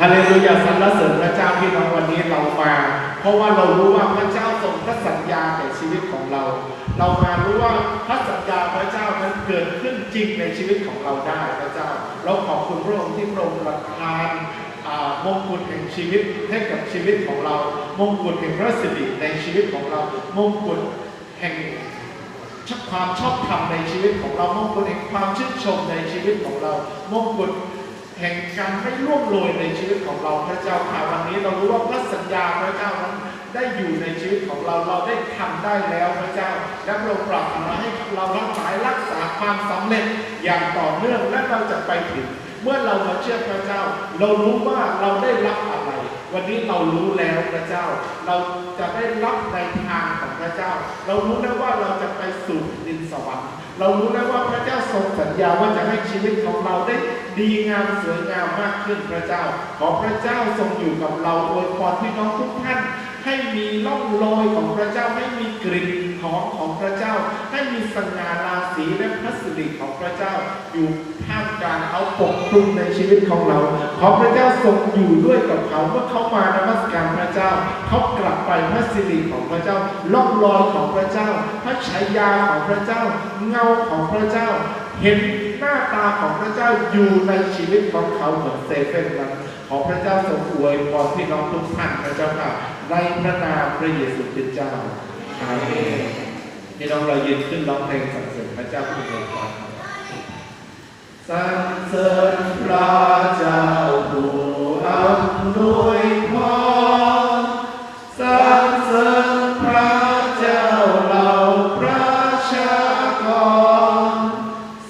ฮาเลลูยาสรรเสริญพระเจ้าพี่น้องวันนี้เรามา เพราะว่าเรารู้ว่าพระเจ้าทรงพระสัญญาในชีวิตของเรา เรามารู้ว่าพระสัญญาพระเจ้านั้นเกิดขึ้นจริงในชีวิตของเราได้พระเจ้า เราขอบคุณพระองค์ที่พระองค์ประทานมงกุฎแห่งชีวิตให้กับชีวิตของเรา มงกุฎแห่งพระสิริในชีวิตของเรา มงกุฎแห่งความชอบธรรมในชีวิตของเรา มงกุฎแห่งความชื่นชมในชีวิตของเรา มงกุฎ แห่งการไม่ร่วงโรยในชีวิตของเราพระเจ้าค่ะวันนี้เรารู้ว่าพระสัญญาพระเจ้านั้นได้อยู่ในชีวิตของเราเราได้ทำได้แล้วพระเจ้า และเราปรารถนาให้เราทั้งหลายรักษาความสำเร็จอย่างต่อเนื่องและเราจะไปถึง เมื่อเรามาเชื่อพระเจ้า เรารู้ว่าเราได้รับอะไร วันนี้เรารู้แล้วพระเจ้า เราจะได้รับในทางของพระเจ้า เรารู้แล้วว่าเราจะไปสู่ดินสวรรค์เรารู้แล้วว่าพระเจ้า ทรงสัญญาว่าจะให้ชีวิตของเราได้ดีงามสวยงามมากขึ้นพระเจ้า ขอพระเจ้าทรงอยู่กับเราอวยพรพี่น้องทุกท่าน ให้มีร่องรอยของพระเจ้าให้มีกลิ่นหอมของพระเจ้า ให้มีสง่าราศีและพระสิริของพระเจ้า อยู่ท่ามกลางเขาปกคลุมในชีวิตของเรา ขอพระเจ้าทรงอยู่ด้วยกับเขาเมื่อเขามานมัสการพระเจ้าเขากลับไปพระสิริของพระเจ้าร่องรอยของพระเจ้า พระฉายาของพระเจ้า เงาของพระเจ้า เห็นหน้าตาของพระเจ้าอยู่ในชีวิตของเขาเหมือนเซเฟนนั้นขอพระเจ้าทรงอวยพรพี่น้องทุกท่านพระเจ้าค่ะในพระนามพระเยซูคริสต์เจ้าอาเมนพี่น้องเรายืนขึ้นร้องเพลงสรรเสริญพระเจ้าผู้เป็นพรสรรเสริ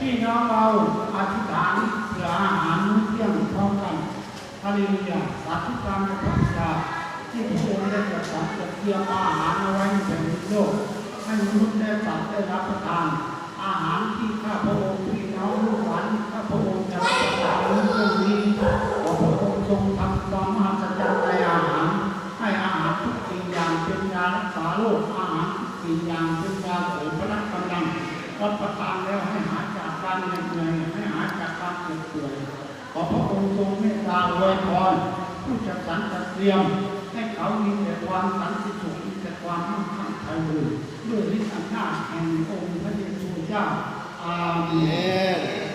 พี่น้องทุกท่านครับให้ท่านเจอานแบบเทียนด้วยไปเข้าใจในทางเดียวกันฮาเลลูยาพี่น้องเราอธิษฐานเพื่ออาหารมื้อเที่ยงพร้อมกันฮาเลลูยาสาธุการพระพุทธเจ้าที่พระองค์ได้จัดสรรจัดเตรียมอาหารเอาไว้ในแผ่นดินโลกให้มนุษย์และสัตว์ได้รับประทาน อาหารที่ข้าพระองค์พี่น้องลูกหลานข้าพระองค์จะรับประทานในเรื่องนี้ขอพระองค์ทรงทำความมหัศจรรย์ในอาหาร ให้อาหารทุกสิ่งอย่างเป็นยารักษาโรคอาหารทุกสิ่งอย่างเป็นยาเสริมพละกำลังรับประทานแล้วให้หาย ความเหน็ดเหนื่อยให้หายจากกามเจ็บป่วยขอพระองค์ทรงเมตตาอวยพรผู้จัดสรรจัดเตรียม ให้เขามีแต่ความสันติสุขมีแต่ความมั่งคั่งไพบูรณ์ด้วยฤทธิ์อำนาจแห่งองค์พระเยซูเจ้าอาเมน